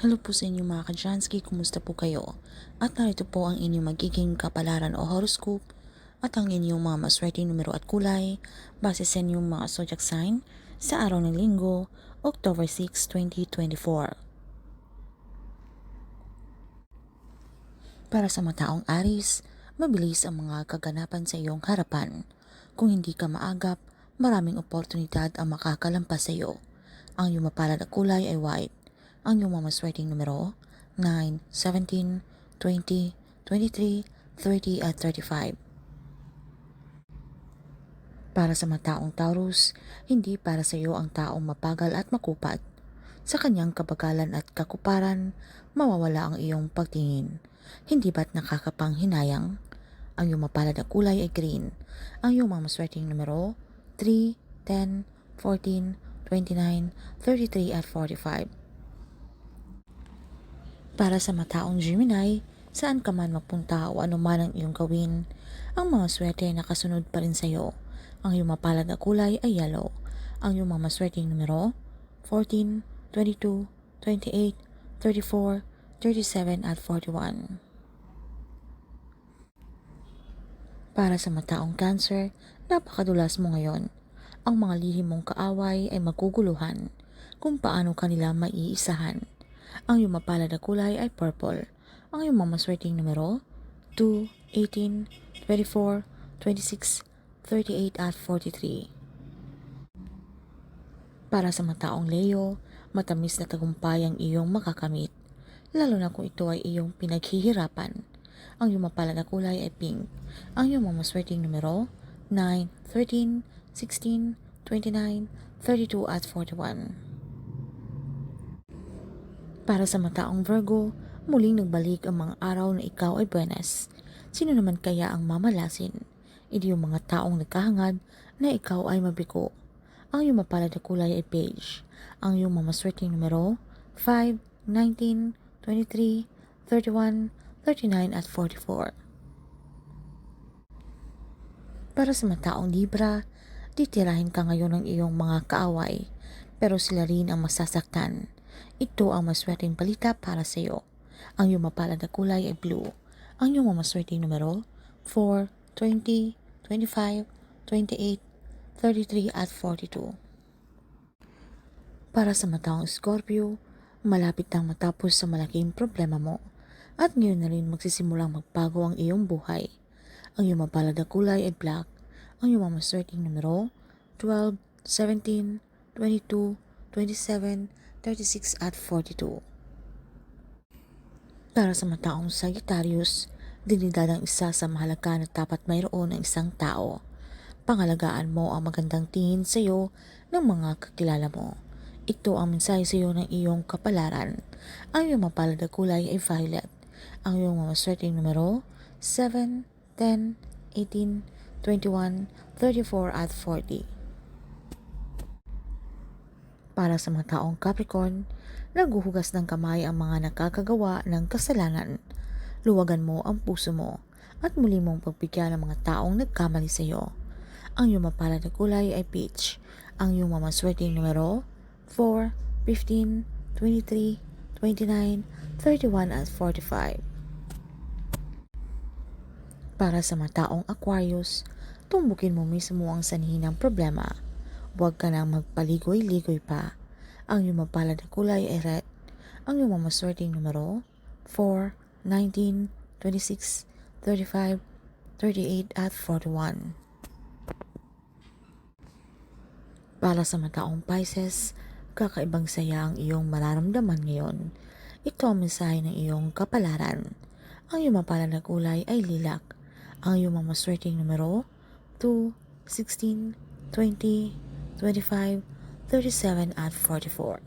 Hello po sa inyo mga kajansky, kumusta po kayo? At narito po ang inyong magiging kapalaran o horoscope at ang inyong mga maswerte numero at kulay base sa inyong mga zodiac sign sa araw ng linggo, October 6, 2024. Para sa mataong Aris, mabilis ang mga kaganapan sa iyong harapan. Kung hindi ka maagap, maraming oportunidad ang makakalampas sa iyo. Ang iyong mapalad na kulay ay white. Ang iyong mamaswerteng numero, 9, 17, 20, 23, 30 at 35. Para sa mataong Taurus, hindi para sa iyo ang taong mapagal at makupat. Sa kanyang kabagalan at kakuparan, mawawala ang iyong pagtingin. Hindi ba't nakakapanghinayang? Ang iyong mapalad na kulay ay green. Ang iyong mga maswerteng numero, 3, 10, 14, 29, 33 at 45. Para sa mataong Gemini, saan ka man magpunta o ano man ang iyong gawin, ang mga swerte na kasunod pa rin sa iyo. Ang iyong mapalad na kulay ay yellow. Ang iyong mga maswerteng numero, 14, 22, 28, 34, 37 at 41. Para sa mataong cancer, napakadulas mo ngayon. Ang mga lihim mong kaaway ay maguguluhan kung paano kanila maiisahan. Ang iyong mapalad na kulay ay purple. Ang iyong mga maswerteng numero, 2, 18, 24, 26, 38 at 43. Para sa mataong Leo, matamis na tagumpay ang iyong makakamit, lalo na kung ito ay iyong pinaghihirapan. Ang iyong mapalad na kulay ay pink. Ang iyong mga maswerteng numero, 9, 13, 16, 29, 32 at 41. Para sa mataong Virgo, muling nagbalik ang mga araw na ikaw ay buenas. Sino naman kaya ang mamalasin? Hindi yung mga taong nagkahangad na ikaw ay mabigo. Ang iyong mapalad na kulay ay beige. Ang iyong mamaswerteng numero, 5, 19, 23, 31, 39 at 44. Para sa mataong Libra, titirahin ka ngayon ng iyong mga kaaway, pero sila rin ang masasaktan. Ito ang maswerteng balita para sa iyo. Ang iyong mapalad na kulay ay blue. Ang iyong mamaswerteng numero, 4, 20, 25, 28, 33 at 42. Para sa mataong Scorpio, malapit nang matapos sa malaking problema mo at ngayon na rin magsisimulang magbago ang iyong buhay. Ang iyong mapalad na kulay ay black. Ang iyong mamaswerteng numero, 12, 17, 22, 27, 36 at 42. Para sa mataong Sagittarius, dinidad ang isa sa mahalaga na dapat mayroon ng isang tao. Pangalagaan mo ang magandang tingin sa iyo ng mga kakilala mo. Ito ang mensahe sa iyo ng iyong kapalaran. Ang iyong mapalad na kulay ay violet. Ang iyong mga swerteng numero, 7, 10, 18, 21, 34 at 40. Para sa mga taong Capricorn, naguhugas ng kamay ang mga nakakagawa ng kasalanan. Luwagan mo ang puso mo at muli mong pagbigyan ng mga taong nagkamali sa iyo. Ang iyong mapalad na kulay ay peach. Ang iyong mamaswerteng numero, 4, 15, 23, 29, 31 at 45. Para sa mataong Aquarius, tumbukin mo mismo ang sanhi ng problema. Huwag ka nang magpaligoy-ligoy pa. Ang iyong mapalad na kulay ay red. Ang iyong mamaswerteng numero, 4, 19, 26, 35, 38 at 41. Para sa mataong Pisces, kakaibang saya ang iyong mararamdaman ngayon. Ito ang mensahe ng iyong kapalaran. Ang iyong mapalad na kulay ay lilac. Ang iyong mamaswerteng numero, 2, 16, 20, 25, 37 at 44.